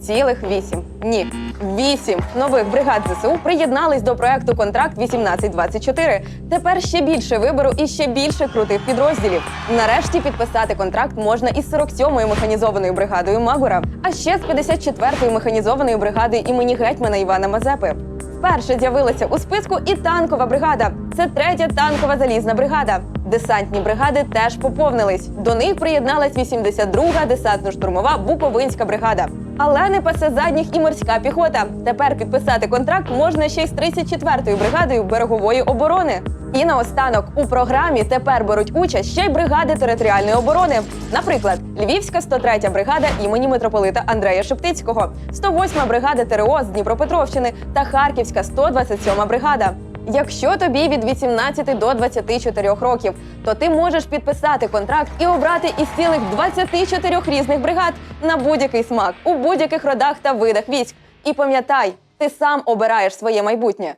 Цілих вісім. Ні, вісім нових бригад ЗСУ приєднались до проекту Контракт 1824. Тепер ще більше вибору і ще більше крутих підрозділів. Нарешті підписати контракт можна із 47-ю механізованою бригадою Магура, а ще з 54-ю механізованою бригадою імені гетьмана Івана Мазепи. Вперше з'явилася у списку і танкова бригада. Це третя танкова залізна бригада. Десантні бригади теж поповнились. До них приєдналась 82-га десантно-штурмова Буковинська бригада. Але не пасе задніх і морська піхота. Тепер підписати контракт можна ще й з 34-ю бригадою берегової оборони. І наостанок у програмі тепер беруть участь ще й бригади територіальної оборони. Наприклад, Львівська 103-я бригада імені митрополита Андрея Шептицького, 108-ма бригада ТРО з Дніпропетровщини та Харківська 127-ма бригада. Якщо тобі від 18 до 24 років, то ти можеш підписати контракт і обрати із цілих 24 різних бригад на будь-який смак у будь-яких родах та видах військ. І пам'ятай, ти сам обираєш своє майбутнє.